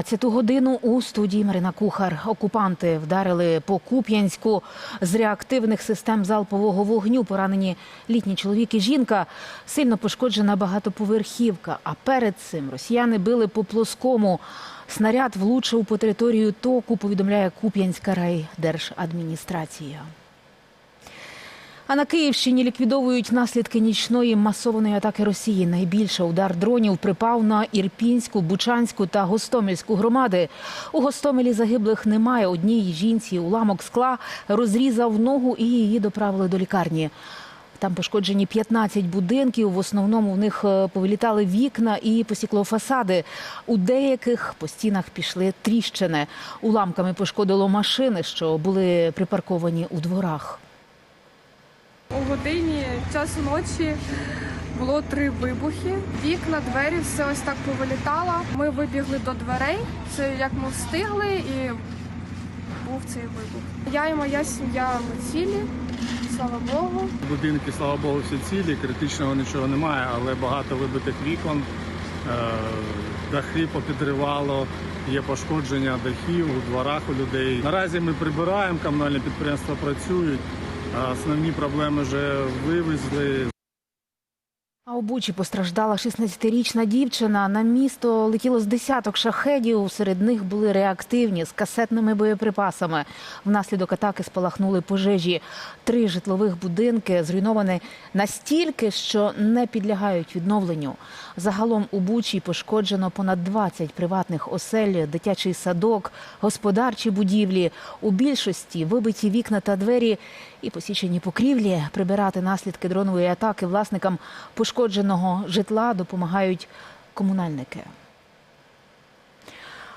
12 годину у студії Марина Кухар. Окупанти вдарили по Куп'янську з реактивних систем залпового вогню. Поранені літній чоловік і жінка. Сильно пошкоджена багатоповерхівка. А перед цим росіяни били по плоскому. Снаряд влучив по територію току. Повідомляє Куп'янська райдержадміністрація. А на Київщині ліквідовують наслідки нічної масованої атаки Росії. Найбільше удар дронів припав на Ірпінську, Бучанську та Гостомельську громади. У Гостомелі загиблих немає. Одній жінці уламок скла розрізав ногу і її доправили до лікарні. Там пошкоджені 15 будинків. В основному в них е, повилітали вікна і посікло фасади. У деяких по стінах пішли тріщини. Уламками пошкодило машини, що були припарковані у дворах. У годині часу ночі було три вибухи. Вікна, двері, все ось так повилітало. Ми вибігли до дверей. Це як ми встигли, і був цей вибух. Я і моя сім'я ми цілі, слава Богу. Будинки, слава Богу, всі цілі, критичного нічого немає, але багато вибитих вікон, е, дахи попідривало, є пошкодження дахів у дворах у людей. Наразі ми прибираємо, комунальні підприємства працюють, основні проблеми вже вивезли. А у Бучі постраждала 16-річна дівчина. На місто летіло з десяток шахедів. Серед них були реактивні з касетними боєприпасами. Внаслідок атаки спалахнули пожежі. Три житлових будинки зруйновані настільки, що не підлягають відновленню. Загалом у Бучі пошкоджено понад 20 приватних осель, дитячий садок, господарчі будівлі. У більшості вибиті вікна та двері і посічені покрівлі. Прибирати наслідки дронової атаки власникам пошкодженого житла допомагають комунальники.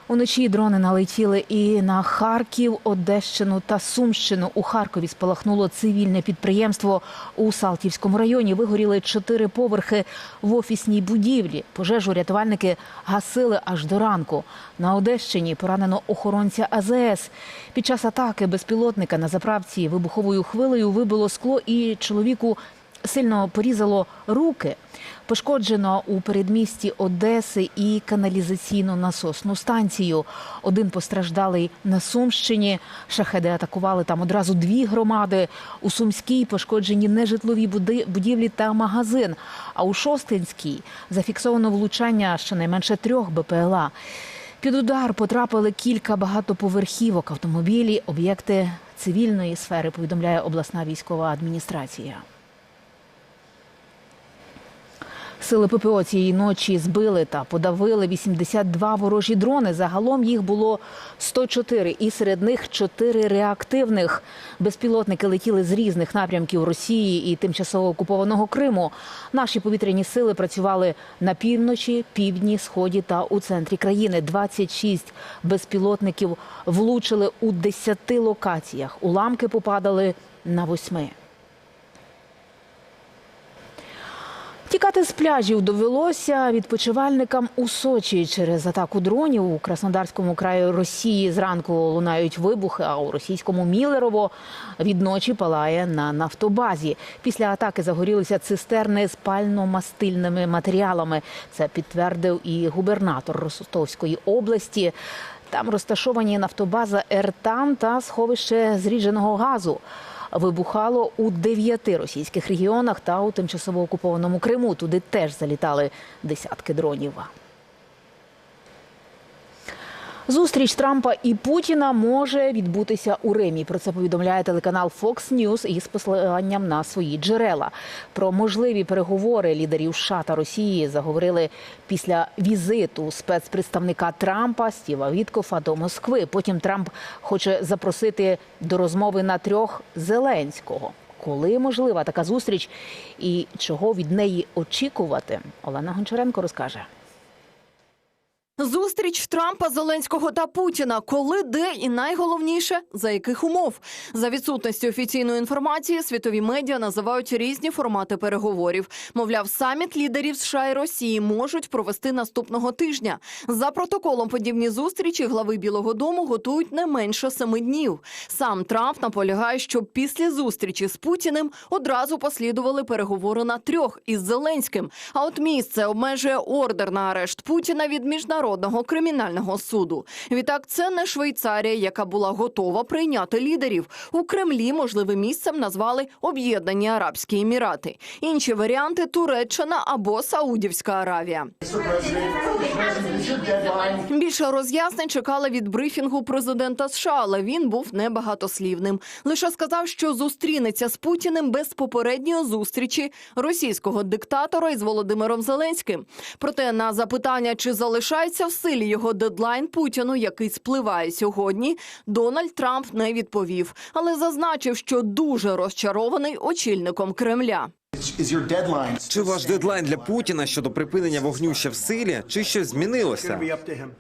Уночі дрони налетіли і на Харків, Одещину та Сумщину. У Харкові спалахнуло цивільне підприємство у Салтівському районі. Вигоріли чотири поверхи в офісній будівлі. Пожежу рятувальники гасили аж до ранку. На Одещині поранено охоронця АЗС. Під час атаки безпілотника на заправці вибуховою хвилею вибило скло і чоловіку сильно порізало руки. Пошкоджено у передмісті Одеси і каналізаційну насосну станцію. Один постраждалий на Сумщині. Шахеди атакували там одразу дві громади. У Сумській пошкоджені нежитлові будівлі та магазин. А у Шостинській зафіксовано влучання щонайменше трьох БПЛА. Під удар потрапили кілька багатоповерхівок, автомобілі, об'єкти цивільної сфери, повідомляє обласна військова адміністрація. Сили ППО цієї ночі збили та подавили 82 ворожі дрони. Загалом їх було 104, і серед них 4 реактивних. Безпілотники летіли з різних напрямків Росії і тимчасово окупованого Криму. Наші повітряні сили працювали на півночі, півдні, сході та у центрі країни. 26 безпілотників влучили у 10 локаціях. Уламки попадали на восьми. Тікати з пляжів довелося відпочивальникам у Сочі через атаку дронів у Краснодарському краї Росії. Зранку лунають вибухи, а у російському Мілерово від ночі палає на нафтобазі. Після атаки загорілися цистерни з пально-мастильними матеріалами. Це підтвердив і губернатор Ростовської області. Там розташовані нафтобаза Ертан та сховище зрідженого газу. Вибухало у дев'яти російських регіонах та у тимчасово окупованому Криму. Туди теж залітали десятки дронів. Зустріч Трампа і Путіна може відбутися у Римі. Про це повідомляє телеканал Fox News із посиланням на свої джерела. Про можливі переговори лідерів США та Росії заговорили після візиту спецпредставника Трампа Стіва Віткофа до Москви. Потім Трамп хоче запросити до розмови на трьох Зеленського. Коли можлива така зустріч і чого від неї очікувати? Олена Гончаренко розкаже. Зустріч Трампа, Зеленського та Путіна. Коли, де і найголовніше за яких умов за відсутності офіційної інформації, світові медіа називають різні формати переговорів. Мовляв, саміт лідерів США і Росії можуть провести наступного тижня. За протоколом подібні зустрічі глави Білого Дому готують не менше семи днів. Сам Трамп наполягає, щоб після зустрічі з Путіним одразу послідували переговори на трьох із Зеленським. А от місце обмежує ордер на арешт Путіна від міжнародного міжнародного кримінального суду. Відтак, це не Швейцарія, яка була готова прийняти лідерів. У Кремлі можливим місцем назвали Об'єднані Арабські Емірати. Інші варіанти Туреччина або Саудівська Аравія. Більше роз'яснень чекали від брифінгу президента США, але він був небагатослівним. Лише сказав, що зустрінеться з Путіним без попередньої зустрічі російського диктатора із Володимиром Зеленським. Проте на запитання, чи залишається в силі його дедлайн Путіну, який спливає сьогодні, Дональд Трамп не відповів, але зазначив, що дуже розчарований очільником Кремля. Чи ваш дедлайн для Путіна щодо припинення вогню ще в силі, чи щось змінилося?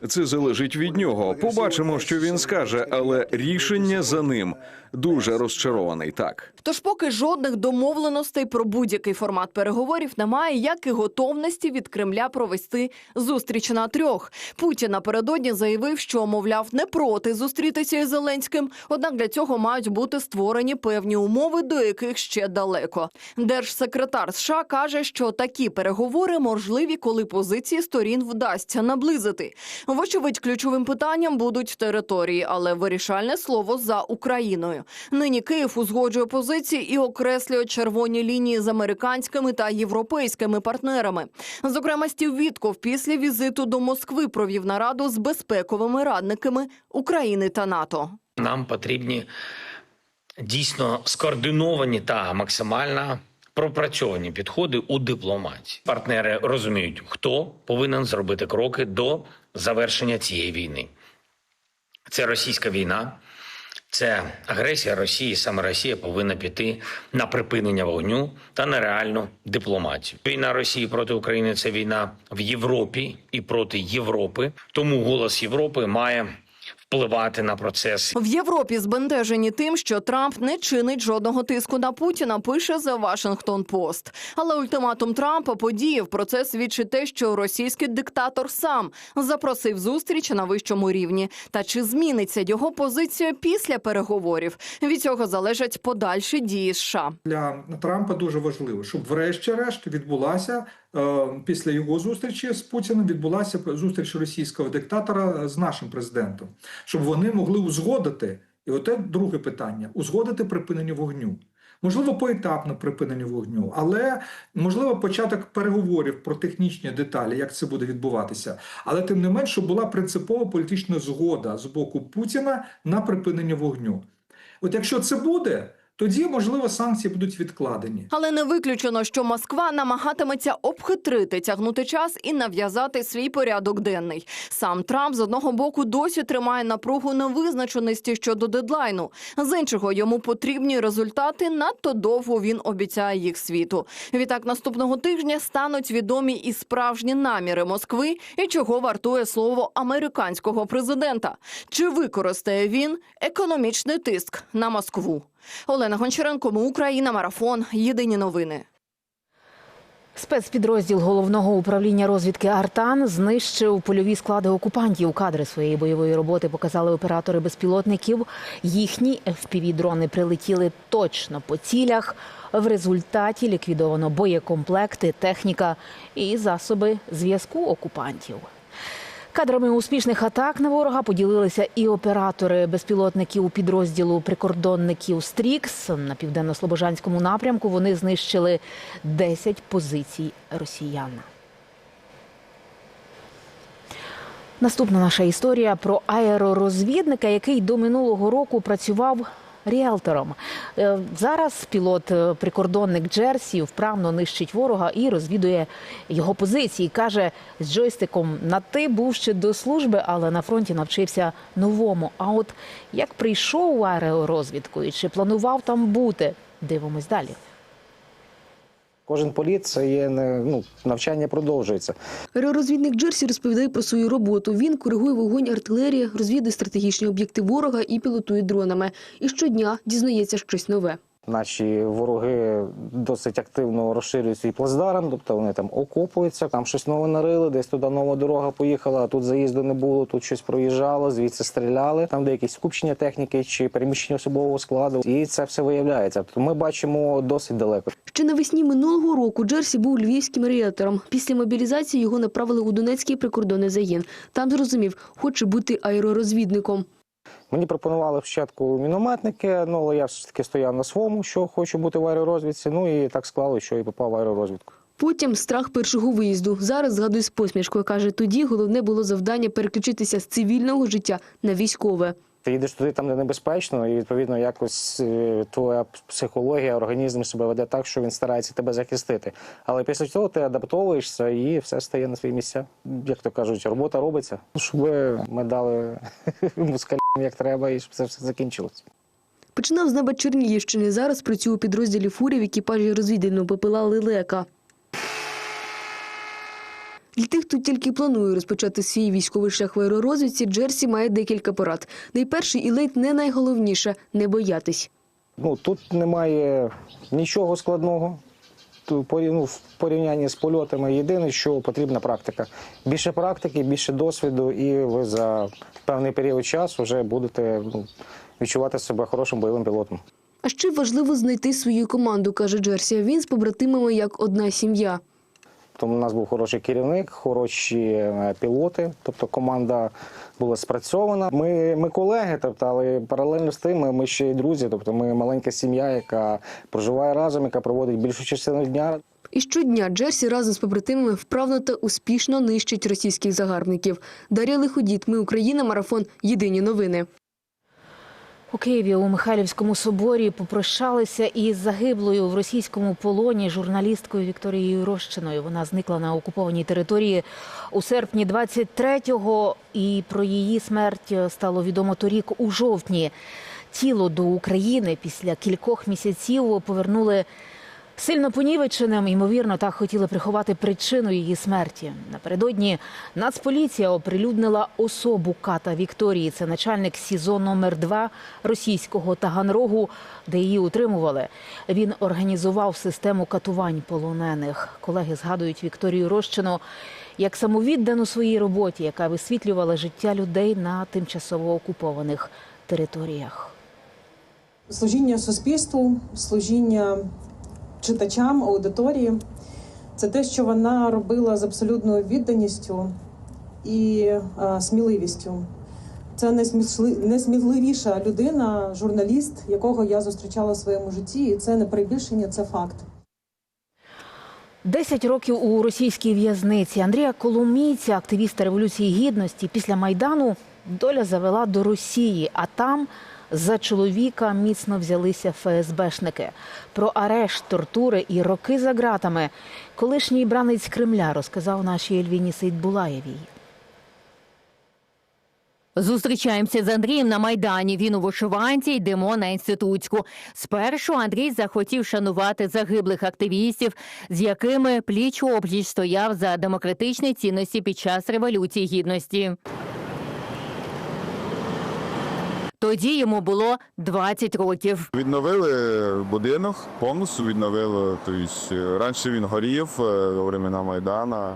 Це залежить від нього. Побачимо, що він скаже, але рішення за ним. Дуже розчарований. Так Тож, поки жодних домовленостей про будь-який формат переговорів немає, як і готовності від Кремля провести зустріч на трьох. Путін напередодні заявив, що мовляв не проти зустрітися із Зеленським. Однак для цього мають бути створені певні умови, до яких ще далеко. Держсекретар США каже, що такі переговори можливі, коли позиції сторін вдасться наблизити. Вочевидь, ключовим питанням будуть території, але вирішальне слово за Україною. Нині Київ узгоджує позиції і окреслює червоні лінії з американськими та європейськими партнерами. Зокрема, Стів Вітков після візиту до Москви провів нараду з безпековими радниками України та НАТО. Нам потрібні дійсно скоординовані та максимально пропрацьовані підходи у дипломатії. Партнери розуміють, хто повинен зробити кроки до завершення цієї війни. Це російська війна, це агресія Росії. Саме Росія повинна піти на припинення вогню та на реальну дипломатію. Війна Росії проти України це війна в Європі і проти Європи. Тому голос Європи має впливати на процес В Європі збентежені тим, що Трамп не чинить жодного тиску на Путіна. Пише The Washington Post. Але ультиматум Трампа подіяв. Про це свідчить те, що російський диктатор сам запросив зустріч на вищому рівні. Та чи зміниться його позиція після переговорів? Від цього залежать подальші дії США. для Трампа дуже важливо, щоб врешті-решт відбулася після його зустрічі з Путіним відбулася зустріч російського диктатора з нашим президентом, щоб вони могли узгодити. І оте друге питання: узгодити припинення вогню. Можливо, поетапно припинення вогню, але можливо початок переговорів про технічні деталі, як це буде відбуватися. Але тим не менш, щоб була принципова політична згода з боку Путіна на припинення вогню. От якщо це буде, тоді можливо санкції будуть відкладені. Але не виключено, що Москва намагатиметься обхитрити, тягнути час і нав'язати свій порядок денний. Сам Трамп з одного боку досі тримає напругу невизначеності щодо дедлайну. З іншого йому потрібні результати. Надто довго він обіцяє їх світу. Відтак наступного тижня стануть відомі і справжні наміри Москви, і чого вартує слово американського президента. Чи використає він економічний тиск на Москву? Олена Гончаренко, Україна, марафон. Єдині новини. Спецпідрозділ головного управління розвідки Артан знищив польові склади окупантів. Кадри своєї бойової роботи показали оператори безпілотників. Їхні FPV-дрони прилетіли точно по цілях. В результаті ліквідовано боєкомплекти, техніка і засоби зв'язку окупантів. Кадрами успішних атак на ворога поділилися і оператори безпілотників підрозділу прикордонників Стрікс на південно-слобожанському напрямку. Вони знищили 10 позицій росіян. Наступна наша історія про аеророзвідника, який до минулого року працював ріелтором. Е, Зараз пілот е, прикордонник Джерсі вправно нищить ворога і розвідує його позиції. каже з джойстиком на ти був ще до служби, але на фронті навчився новому. А от як прийшов у аеророзвідку і чи планував там бути? Дивимось далі. Кожен політ це є ну, навчання продовжується. Аеророзвідник Джерсі розповідає про свою роботу. Він коригує вогонь артилерії, розвідує стратегічні об'єкти ворога і пілотує дронами. І щодня дізнається щось нове. Наші вороги досить активно розширюють свій плацдарм, тобто вони там окопуються, там щось нове нарили, десь туди нова дорога поїхала, а тут заїзду не було, тут щось проїжджало, звідси стріляли. Там де якісь скупчення техніки чи переміщення особового складу, і це все виявляється. Тобто ми бачимо досить далеко. Ще навесні минулого року Джерсі був львівським ріелтором. Після мобілізації його направили у Донецький прикордонний загін. Там зрозумів, хоче бути аеророзвідником. Мені пропонували спочатку мінометники, ну але я все ж таки стояв на своєму, що хочу бути в аеророзвідці. Ну і так склало, що і попав в аеророзвідку. Потім страх першого виїзду. Зараз згадує з посмішкою. Каже, тоді головне було завдання переключитися з цивільного життя на військове. Ти їдеш туди, там де небезпечно, і відповідно якось е, твоя психологія, організм себе веде так, що він старається тебе захистити. Але після цього ти адаптовуєшся і все стає на свої місця. Як то кажуть, робота робиться. Щоб ми дали мускалям як треба, і щоб це все закінчилось. Починав з неба Чернігівщини. Зараз працює у підрозділі фурі в екіпажі розвідувального ППЛА Лелека. Для тих, хто тільки планує розпочати свій військовий шлях в аеророзвідці, Джерсі має декілька порад. Найперший і ледь не найголовніше не боятись. Ну тут немає нічого складного. Ну, в порівнянні з польотами єдине, що потрібна практика. Більше практики, більше досвіду, і ви за певний період часу вже будете ну, відчувати себе хорошим бойовим пілотом. А ще важливо знайти свою команду, каже Джерсі. Він з побратимами як одна сім'я. Тому у нас був хороший керівник, хороші е, пілоти, тобто команда була спрацьована. Ми, ми колеги, тобто, але паралельно з тим ми, ми ще й друзі. Тобто ми маленька сім'я, яка проживає разом, яка проводить більшу частину дня І щодня Джерсі разом з побратимами вправно та успішно нищить російських загарбників. Дар'я Лиходіт, ми Україна, марафон. Єдині новини. У Києві у Михайлівському соборі попрощалися із загиблою в російському полоні журналісткою Вікторією Рощиною. Вона зникла на окупованій території у серпні 23-го, і про її смерть стало відомо торік у жовтні. Тіло до України після кількох місяців повернули Сильно понівеченим, ймовірно, так хотіли приховати причину її смерті. Напередодні Нацполіція оприлюднила особу ката Вікторії. Це начальник СІЗО номер 2 російського Таганрогу, де її утримували. Він організував систему катувань полонених. Колеги згадують Вікторію Рощину як самовіддану своїй роботі, яка висвітлювала життя людей на тимчасово окупованих територіях. служіння суспільству, служіння читачам, аудиторії. Це те, що вона робила з абсолютною відданістю і е, сміливістю. Це найсміливіша людина, журналіст, якого я зустрічала в своєму житті, і це не перебільшення, це факт. Десять років у російській в'язниці Андрія Коломійця, активіста революції гідності, після майдану доля завела до Росії, а там за чоловіка міцно взялися ФСБшники. Про арешт, тортури і роки за ґратами колишній бранець Кремля розказав нашій Ельвіні Сейдбулаєвій. Зустрічаємося з Андрієм на майдані. Він у вишиванці йдемо на інститутську. Спершу Андрій захотів шанувати загиблих активістів, з якими пліч опліч стояв за демократичні цінності під час революції гідності. Тоді йому було 20 років. Відновили будинок, повністю відновили. Тобто, раніше він горів до времена Майдана.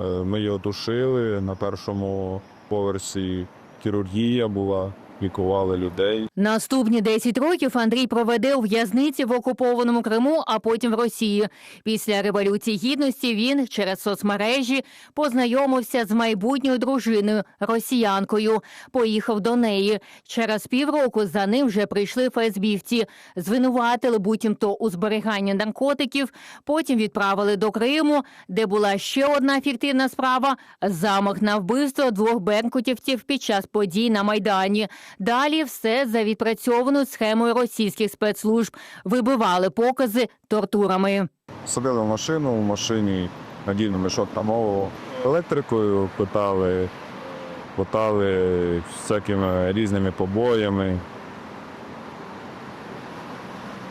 Е, Ми його тушили на першому поверсі. Хірургія була, лікували людей. Наступні 10 років Андрій проведе у в'язниці в окупованому Криму, а потім в Росії. Після революції гідності він через соцмережі познайомився з майбутньою дружиною росіянкою. Поїхав до неї. Через півроку за ним вже прийшли ФСБівці. Звинуватили буцімто у зберіганні наркотиків. Потім відправили до Криму, де була ще одна фіктивна справа замах на вбивство двох беркутівців під час подій на майдані. Далі все за відпрацьованою схемою російських спецслужб. Вибивали покази тортурами. Садили в машину, в машині надійно мішок на мову електрикою, питали, питали всякими різними побоями.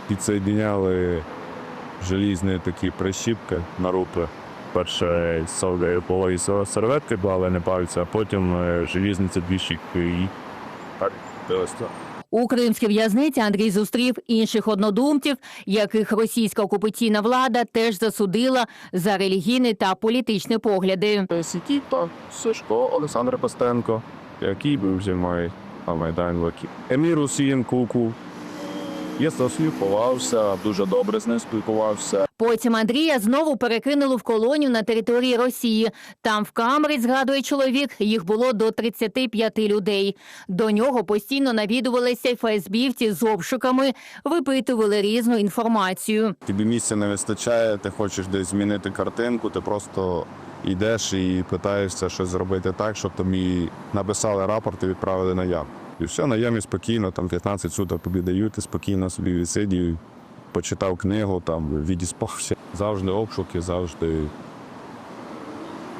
Підсоєдиняли желізні такі прищіпки на руки. Перше полові серветки клали, не пальця, а потім е, желізні це дві щітки У кримській в'язниці Андрій зустрів інших однодумців, яких російська окупаційна влада теж засудила за релігійні та політичні погляди. Сікіта, Сишко, Олександр Пастенко, який був зі мною на Майдані. Емір Усін, Куку. Я спілкувався, дуже добре з ним спілкувався. Потім Андрія знову перекинули в колонію на території Росії. Там в камері, згадує чоловік, їх було до 35 людей. До нього постійно навідувалися ФСБівці з обшуками, випитували різну інформацію. Тобі місця не вистачає, ти хочеш десь змінити картинку, ти просто йдеш і питаєшся щось зробити так, щоб тобі написали рапорт і відправили на ям. І все, на ямі спокійно, там 15 суток тобі ти спокійно собі відсидів, почитав книгу, там відіспався. Завжди обшуки, завжди.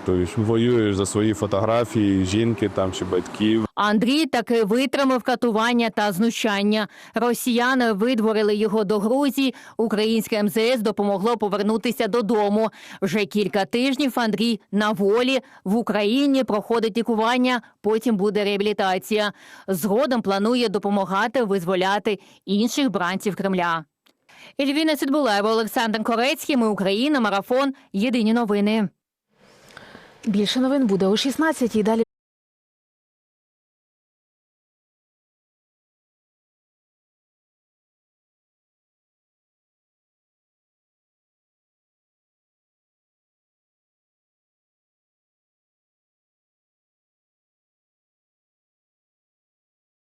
Тобто воюєш за свої фотографії, жінки там чи батьків. Андрій таки витримав катування та знущання. Росіяни видворили його до Грузії. Українське МЗС допомогло повернутися додому. Вже кілька тижнів Андрій на волі в Україні проходить лікування. Потім буде реабілітація. Згодом планує допомагати визволяти інших бранців Кремля. Ельвіна Сідбулева, Олександр Корецький. Ми Україна. Марафон. Єдині новини. Більше новин буде о 16-й. далі.